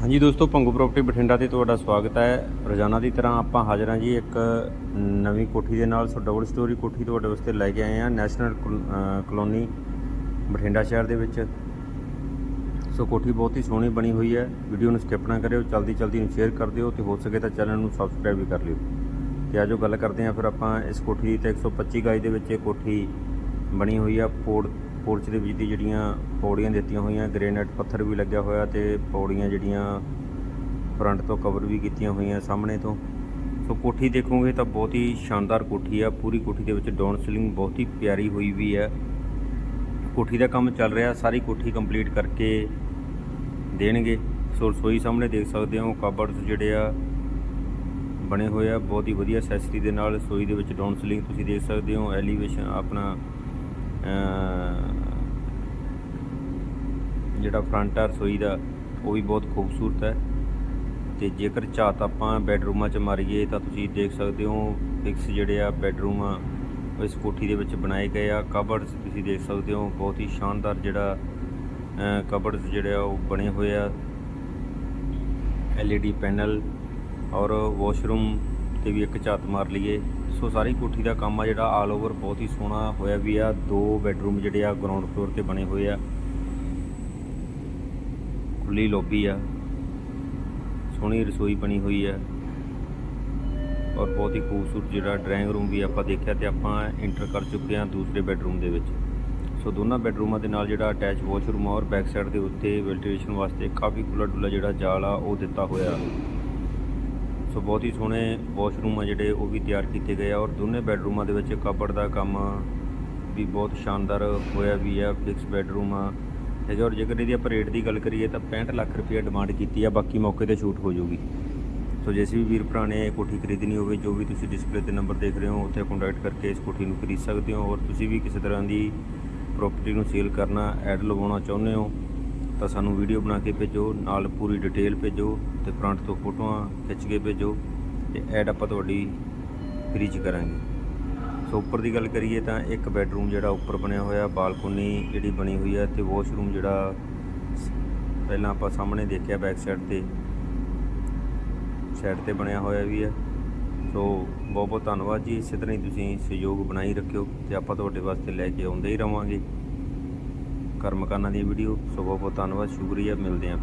ਹਾਂਜੀ ਦੋਸਤੋ ਭੰਗੂ ਪ੍ਰਾਪਰਟੀ ਬਠਿੰਡਾ ਤੇ ਤੁਹਾਡਾ ਸਵਾਗਤ ਹੈ। ਰੋਜ਼ਾਨਾ ਦੀ ਤਰ੍ਹਾਂ ਆਪਾਂ ਹਾਜ਼ਰ ਹਾਂ ਜੀ ਇੱਕ ਨਵੀਂ ਕੋਠੀ ਦੇ ਨਾਲ, ਸੋ ਡਬਲ ਸਟੋਰੀ ਕੋਠੀ ਤੁਹਾਡੇ ਵਾਸਤੇ ਲੈ ਕੇ ਆਏ ਹਾਂ ਨੈਸ਼ਨਲ ਕਲ- ਕਲੋਨੀ ਬਠਿੰਡਾ ਸ਼ਹਿਰ ਦੇ ਵਿੱਚ। ਸੋ ਕੋਠੀ ਬਹੁਤ ਹੀ ਸੋਹਣੀ ਬਣੀ ਹੋਈ ਹੈ। ਵੀਡੀਓ ਨੂੰ ਸਕਿਪ ਨਾ ਕਰਿਓ ਜਲਦੀ ਜਲਦੀ ਨੂੰ ਸ਼ੇਅਰ ਕਰ ਦਿਓ ਤੇ ਹੋ ਸਕੇ ਤਾਂ ਚੈਨਲ ਨੂੰ ਸਬਸਕ੍ਰਾਈਬ ਵੀ ਕਰ ਲਿਓ। ਤੇ ਆਜੋ ਗੱਲ ਕਰਦੇ ਹਾਂ, ਫਿਰ ਆਪਾਂ ਇਸ ਕੋਠੀ ਦੀ ਤੇ 125 ਗਾਈ ਦੇ ਵਿੱਚ ਇਹ ਕੋਠੀ ਬਣੀ ਹੋਈ ਆ, ਪੋੜ ਪੋਰਚ ਦੇ ਵਿੱਚ ਦੀ ਜਿਹੜੀਆਂ ਪੌੜੀਆਂ ਦਿੱਤੀਆਂ ਹੋਈਆਂ ਗ੍ਰੇਨਾਈਟ ਪੱਥਰ ਵੀ ਲੱਗਿਆ ਹੋਇਆ ਤੇ ਪੌੜੀਆਂ ਜਿਹੜੀਆਂ ਫਰੰਟ ਤੋਂ ਕਵਰ ਵੀ ਕੀਤੀਆਂ ਹੋਈਆਂ ਸਾਹਮਣੇ ਤੋਂ। ਸੋ ਕੋਠੀ ਦੇਖੋਗੇ ਤਾਂ ਬਹੁਤ ਹੀ ਸ਼ਾਨਦਾਰ ਕੋਠੀ ਆ, ਪੂਰੀ ਕੋਠੀ ਦੇ ਵਿੱਚ ਡਾਊਨ ਸੀਲਿੰਗ ਬਹੁਤ ਹੀ ਪਿਆਰੀ ਹੋਈ ਵੀ ਹੈ। ਕੋਠੀ ਦਾ ਕੰਮ ਚੱਲ ਰਿਹਾ, ਸਾਰੀ ਕੋਠੀ ਕੰਪਲੀਟ ਕਰਕੇ ਦੇਣਗੇ। ਸੋ ਰਸੋਈ ਸਾਹਮਣੇ ਦੇਖ ਸਕਦੇ ਹੋ, ਕਬਰਡਸ ਜਿਹੜੇ ਆ ਬਣੇ ਹੋਏ ਆ, ਬਹੁਤ ਹੀ ਵਧੀਆ ਅਸੈਸਰੀ ਦੇ ਨਾਲ ਰਸੋਈ ਦੇ ਵਿੱਚ ਡਾਊਨ ਸੀਲਿੰਗ ਤੁਸੀਂ ਦੇਖ ਸਕਦੇ ਹੋ ਐਲੀਵੇਸ਼ਨ ਆਪਣਾ ਜਿਹੜਾ ਫਰੰਟ ਆ ਰਸੋਈ ਦਾ, ਉਹ ਵੀ ਬਹੁਤ ਖੂਬਸੂਰਤ ਹੈ। ਤੇ ਜੇਕਰ ਝਾਤ ਆਪਾਂ ਬੈਡਰੂਮਾਂ 'ਚ ਮਾਰੀਏ, ਤਾਂ ਤੁਸੀਂ ਦੇਖ ਸਕਦੇ ਹੋ ਫਿਕਸ ਜਿਹੜੇ ਆ ਬੈਡਰੂਮ ਆ ਇਸ ਕੋਠੀ ਦੇ ਵਿੱਚ ਬਣਾਏ ਗਏ ਆ। ਕਬਰਡਸ ਤੁਸੀਂ ਦੇਖ ਸਕਦੇ ਹੋ, ਬਹੁਤ ਹੀ ਸ਼ਾਨਦਾਰ ਜਿਹੜਾ ਕਬਰਡਸ ਜਿਹੜੇ ਆ, ਉਹ ਬਣੇ ਹੋਏ ਆ। LED ਪੈਨਲ ਔਰ ਵਾਸ਼ਰੂਮ ਤੇ ਵੀ ਇੱਕ ਝਾਤ ਮਾਰ ਲਈਏ। ਸੋ ਸਾਰੀ ਕੋਠੀ ਦਾ ਕੰਮ ਆ ਜਿਹੜਾ ਆਲ ਓਵਰ ਬਹੁਤ ਹੀ ਸੋਹਣਾ ਹੋਇਆ ਵੀ ਆ। ਦੋ ਬੈਡਰੂਮ ਜਿਹੜੇ ਆ ਗਰਾਊਂਡ ਫਲੋਰ ਤੇ ਬਣੇ ਹੋਏ ਆ। ਖੁੱਲੀ ਲੌਬੀ ਆ। ਸੋਹਣੀ ਰਸੋਈ ਬਣੀ ਹੋਈ ਆ। ਔਰ ਬਹੁਤ ਹੀ ਖੂਬਸੂਰਤ ਜਿਹੜਾ ਡਰਾਇੰਗ ਰੂਮ ਵੀ ਆਪਾਂ ਦੇਖਿਆ ਤੇ ਆਪਾਂ ਇੰਟਰ ਕਰ ਚੁੱਕੇ ਹਾਂ ਦੂਸਰੇ ਬੈੱਡਰੂਮ ਦੇ ਵਿੱਚ। ਸੋ ਦੋਨਾਂ ਬੈਡਰੂਮਾਂ ਦੇ ਨਾਲ ਜਿਹੜਾ ਅਟੈਚ ਵਾਸ਼ਰੂਮ ਆ ਔਰ ਬੈਕ ਸਾਈਡ ਦੇ ਉੱਤੇ ਵੈਂਟੀਲੇਸ਼ਨ ਵਾਸਤੇ ਕਾਫੀ ਖੁੱਲਾ ਡੁੱਲਾ ਜਿਹੜਾ ਜਾਲ ਆ ਉਹ ਦਿੱਤਾ ਹੋਇਆ। ਸੋ ਬਹੁਤ ਹੀ ਸੋਹਣੇ ਵਾਸ਼ਰੂਮ ਆ ਜਿਹੜੇ, ਉਹ ਵੀ ਤਿਆਰ ਕੀਤੇ ਗਏ ਆ ਔਰ ਦੋਨੇ ਬੈਡਰੂਮਾਂ ਦੇ ਵਿੱਚ ਕਬੜ ਦਾ ਕੰਮ ਵੀ ਬਹੁਤ ਸ਼ਾਨਦਾਰ ਹੋਇਆ ਵੀ ਆ ਫਿਕਸ ਬੈਡਰੂਮ ਆ। ਹੈਗਾ ਔਰ ਜੇਕਰ ਇਹਦੀ ਆਪਾਂ ਰੇਟ ਦੀ ਗੱਲ ਕਰੀਏ ਤਾਂ 65 ਲੱਖ ਰੁਪਏ ਡਿਮਾਂਡ ਕੀਤੀ ਆ, ਬਾਕੀ ਮੌਕੇ ਤੇ ਛੂਟ ਹੋ ਜਾਊਗੀ। ਸੋ ਜੇ ਵੀ ਵੀਰ ਭਰਾ ਨੇ ਕੋਠੀ ਖਰੀਦਣੀ ਹੋਵੇ, ਜੋ ਵੀ ਤੁਸੀਂ ਡਿਸਪਲੇ ਤੇ ਨੰਬਰ ਦੇਖ ਰਹੇ ਹੋ, ਉੱਥੇ ਕੰਟੈਕਟ ਕਰਕੇ ਇਸ ਕੋਠੀ ਨੂੰ ਖਰੀਦ ਸਕਦੇ ਹੋ, ਔਰ ਤੁਸੀਂ ਵੀ ਕਿਸੇ ਤਰ੍ਹਾਂ ਦੀ ਪ੍ਰਾਪਰਟੀ ਨੂੰ ਸੇਲ ਕਰਨਾ ਐਡ ਲਵਾਉਣਾ ਚਾਹੁੰਦੇ ਹੋ ਤਾਂ ਸਾਨੂੰ ਵੀਡੀਓ ਬਣਾ ਕੇ ਭੇਜੋ, ਨਾਲ ਪੂਰੀ ਡਿਟੇਲ ਭੇਜੋ ਤੇ ਫਰੰਟ ਤੋਂ ਫੋਟੋਆਂ ਖਿੱਚ ਕੇ ਭੇਜੋ ਤੇ ਐਡ ਆਪਾਂ ਤੁਹਾਡੀ ਫ੍ਰੀ ਚ ਕਰਾਂਗੇ। ਸੋ ਉੱਪਰ ਦੀ ਗੱਲ ਕਰੀਏ ਤਾਂ ਇੱਕ ਬੈੱਡਰੂਮ ਜਿਹੜਾ ਉੱਪਰ ਬਣਿਆ ਹੋਇਆ, ਬਾਲਕੋਨੀ ਜਿਹੜੀ ਬਣੀ ਹੋਈ ਹੈ ਤੇ ਵਾਸ਼ਰੂਮ ਜਿਹੜਾ ਸ- ਪਹਿਲਾਂ ਆਪਾਂ ਸਾਹਮਣੇ ਦੇਖਿਆ ਬੈਕ ਸਾਈਡ ਤੇ ਸਾਈਡ ਤੇ ਬਣਿਆ ਹੋਇਆ ਵੀ ਹੈ। ਸੋ ਬਹੁਤ ਬਹੁਤ ਧੰਨਵਾਦ ਜੀ, ਇਸੇ ਤਰ੍ਹਾਂ ਹੀ ਤੁਸੀਂ ਸਹਿਯੋਗ ਬਣਾਈ ਰੱਖਿਓ ਤੇ ਆਪਾਂ ਤੁਹਾਡੇ ਵਾਸਤੇ ਲੈ ਕੇ ਆਉਂਦੇ ਹੀ ਰਵਾਂਗੇ। ਘਰ ਮਕਾਨਾਂ ਦੀ ਵੀਡੀਓ ਸੋ ਬਹੁਤ ਬਹੁਤ ਧੰਨਵਾਦ ਸ਼ੁਕਰੀਆ ਮਿਲਦੇ ਹਾਂ।